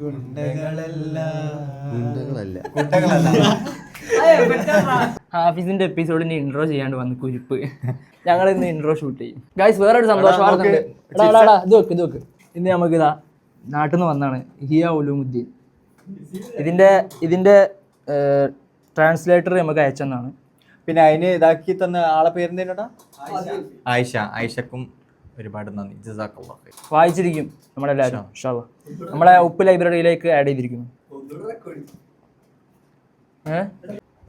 ഗുണ്ടകളല്ല. ഹാഫിസിന്റെ എപ്പിസോഡിന് intro ചെയ്യാണ്ട് വന്ന് കുരിപ്പ്. ഞങ്ങൾ ഇന്ന് ഇൻട്രോ ഷൂട്ട് ചെയ്യും. ഗൈസ് വേറെ ഒരു സന്തോഷ ഇത് വെക്ക് ഇത് വെക്ക്. ഇന്ന് നമുക്ക് ഇതാ നാട്ടിൽ നിന്ന് വന്നാണ് ഹിയ ഉലുമുദ്ദീൻ. ഇതിന്റെ ഇതിന്റെ ട്രാൻസ്ലേറ്റർ നമുക്ക് അയച്ചെന്നാണ്. പിന്നെ അതിന് ഇതാക്കി തന്ന ആളെ പേരെന്തേനടാ ആയിഷ ആയിഷക്കും ഒരുപാട് നന്ദി. ജസാക്കുള്ള. വായിച്ചിരിക്കും നമ്മളെല്ലാവരും ഇൻഷാ അല്ലാ. നമ്മളെ ഉപ്പ് ലൈബ്രറിയിലേക്ക് ആഡ് ചെയ്തിരിക്കുന്നു. പിന്നെന്തൊക്കെ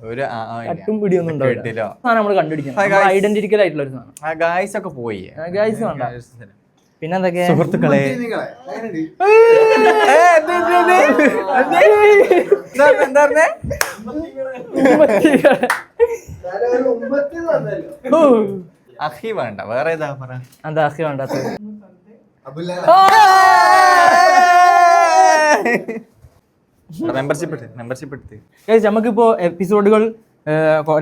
ഒരു. കട്ടും പിടിയൊന്നും ഉണ്ടാവില്ല. നമ്മൾ കണ്ടുപിടിക്കണം. ഐഡന്റിറ്റിക്കൽ ആയിട്ടുള്ള ഒരു സാധനം. ആ ഗായ്സ് ഒക്കെ പോയി. വേണ്ട. പിന്നെന്തൊക്കെ? സുഹൃത്തുക്കളെ. അഹി വേണ്ട വേറെ ഏതാ പറ? എന്താ അഹ്യ വേണ്ടാത്തത്? മെമ്പർഷിപ്പ് മെമ്പർഷിപ്പ് എടുത്ത് ഗൈസ് നമുക്കിപ്പോ എപ്പിസോഡുകൾ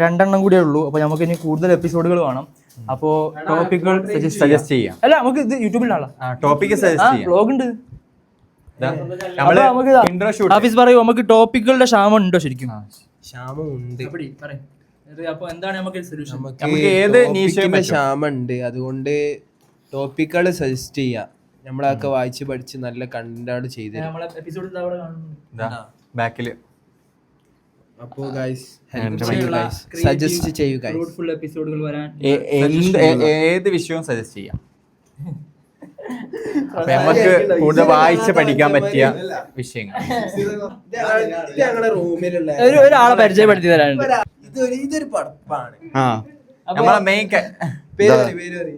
രണ്ടെണ്ണം കൂടിയേ ഉള്ളൂ. അപ്പൊ നമുക്ക് ഇനി കൂടുതൽ എപ്പിസോഡുകൾ വേണം. അപ്പോ ടോപ്പിക്കുകൾ സജസ്റ്റ് ചെയ്യാം. അല്ല നമുക്ക് ഇത് യൂട്യൂബിലാണോ ടോപ്പിക്ക് സജസ്റ്റ് ചെയ്യാം. വ്ലോഗ് ഉണ്ട്. നമുക്ക് ഹാഫീസ് പറയൂ നമുക്ക് ടോപ്പിക്കുകളുടെ ക്ഷാമം ഉണ്ടോ ശരിക്കും ക്ഷാമമുണ്ട്. അപ്പൊ എന്താണ് നമുക്ക് സൊല്യൂഷൻ നമുക്ക് ഏത് ക്ഷാമുണ്ട് അതുകൊണ്ട് ടോപ്പിക്കുകൾ സജസ്റ്റ് ചെയ്യാം. നമ്മളൊക്കെ വായിച്ച് പഠിച്ച് നല്ല കണ്ടന്റ് ചെയ്ത് ബാക്കിൽ. അപ്പോ ഗൈസ് സജസ്റ്റ് ചെയ്യൂ ഗൈസ് എപ്പിസോഡുകൾ വരാൻ ഏത് വിഷയവും സജസ്റ്റ് ചെയ്യാം. നമുക്ക് കൂടുതൽ വായിച്ച് പഠിക്കാൻ പറ്റിയ വിഷയങ്ങൾ. ഒരാളെ പരിചയപ്പെടുത്തി തരാനുണ്ട്. ഇതൊരു ഇതൊരു പടപ്പാണ്. ആ. നമ്മളെ മെയിൻ പേര് പറയ്, പേര് പറയ്.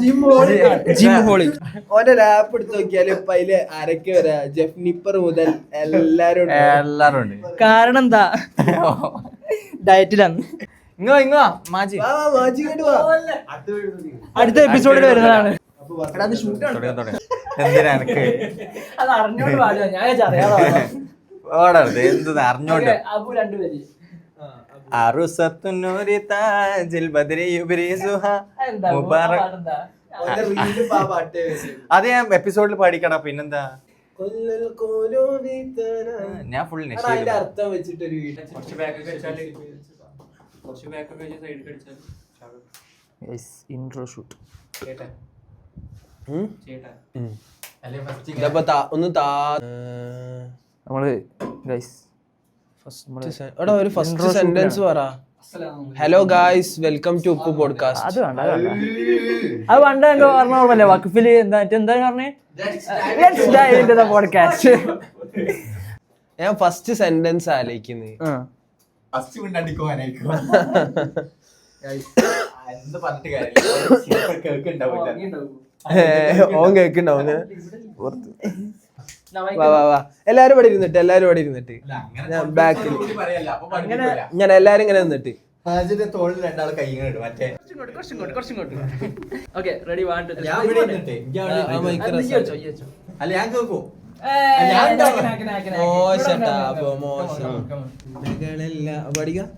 ജിം ജിം ഹോളി ഓന്റെ ലാപ്പ് എടുത്ത് നോക്കിയാൽ ഇപ്പൊ അതിൽ ആരൊക്കെ വരാ? ജെഫ് നിപ്പർ മുതൽ എല്ലാരും ഉണ്ട്. എല്ലാരും ഉണ്ട്. കാരണം എന്താ? ഡയറ്റിലാണ് ഇങ്ങോ ഇങ്ങോ മാജി. വാ, വാ, മാജി ഇങ്ങോട്ട് വാ. അടുത്ത എപ്പിസോഡിൽ വരുന്നതാണ്. ഷൂട്ട് തുടങ്ങ്. എന്തിനാ എനക്ക് അത് അറിഞ്ഞോണ്ട് പാടുക ഞാൻ വിചാരിച്ചു അറിയാതെ എന്ത് അറിഞ്ഞോണ്ട്. താജിൽ മുബാറക്. അത് ഞാൻ എപ്പിസോഡിൽ പാടിക്കടാ പിന്നെന്താ. ഞാൻ ഫുൾ അർത്ഥം വെച്ചിട്ടൊരു വീഡിയോ കുറച്ച് back ഒക്കെ അടിച്ചാൽ കുറച്ച് back ഒക്കെ വെച്ച് side ക്ക് അടിച്ചാൽ Yes, intro shoot. ചേട്ടാ. ഇതപ്പോ താ- ഒന്ന് താ നമ്മൾ ഗൈസ് എടാ ഒരു ഫസ്റ്റ് സെന്റൻസ് പറ. ഹലോ ഗായ്സ് വെൽക്കം ടു ഉപ്പ് പോഡ്കാസ്റ്റ് അത് വേണ്ട അത് വേണ്ട. അത് പണ്ട് എന്തോ എന്താ എന്താ പറഞ്ഞേ? Let's dive into the podcast ഞാൻ ഫസ്റ്റ് സെന്റൻസ് ആലോചിക്കുന്നത് ഫസ്റ്റ് എന്ത് പറഞ്ഞിട്ട് കേൾക്കുണ്ടാവില്ല ഓൻ പുറത്ത്. വാ വാ വാ. എല്ലാരും ഇവിടെ ഇരുന്നിട്ട് എല്ലാരും ഇവിടെ ഇരുന്നിട്ട്. ഞാൻ ബാക്കിൽ ഞാൻ എല്ലാരും ഇങ്ങനെ നിന്നിട്ട്. ഫസ്റ്റ് തോളിൽ രണ്ടാൾ കൈ ഇങ്ങനെ ഇടും മറ്റേ. Okay ready want. അല്ല ഞാൻ കേൾക്കും. മോശട്ടാ അപ്പൊ മോശം പഠിക്കാം?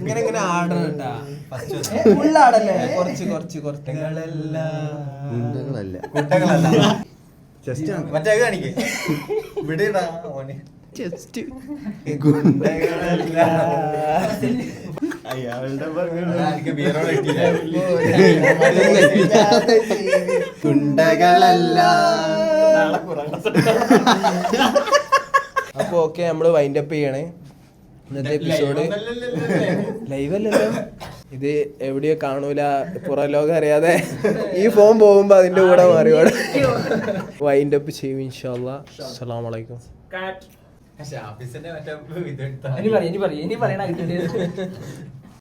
ഇങ്ങനെ ഇങ്ങനെ ആടണം കേട്ടാ. ഫുൾ ആടല്ലേ കുറച്ച് കുറച്ച് കുറച്ച്. കുട്ടകളല്ല. മറ്റേ കാണിക്ക്. ഇവിടെ ഇടാ കുണ്ടകളല്ല അപ്പൊ ഓക്കെ നമ്മൾ വൈൻഡപ്പ് ചെയ്യണേ. ഇന്നത്തെ എപ്പിസോഡ് ലൈവ് അല്ലല്ലോ. ഇത് എവിടെയോ കാണൂല പുറം ലോകം അറിയാതെ ഈ ഫോൺ പോകുമ്പോ അതിന്റെ കൂടെ മാറി വൈൻഡ് അപ്പ് ചെയ്യും ഇൻഷാല്ല മറ്റേ ഇതെടുത്താ ഇനി പറയും ഇനി പറയും ഇനി പറയണ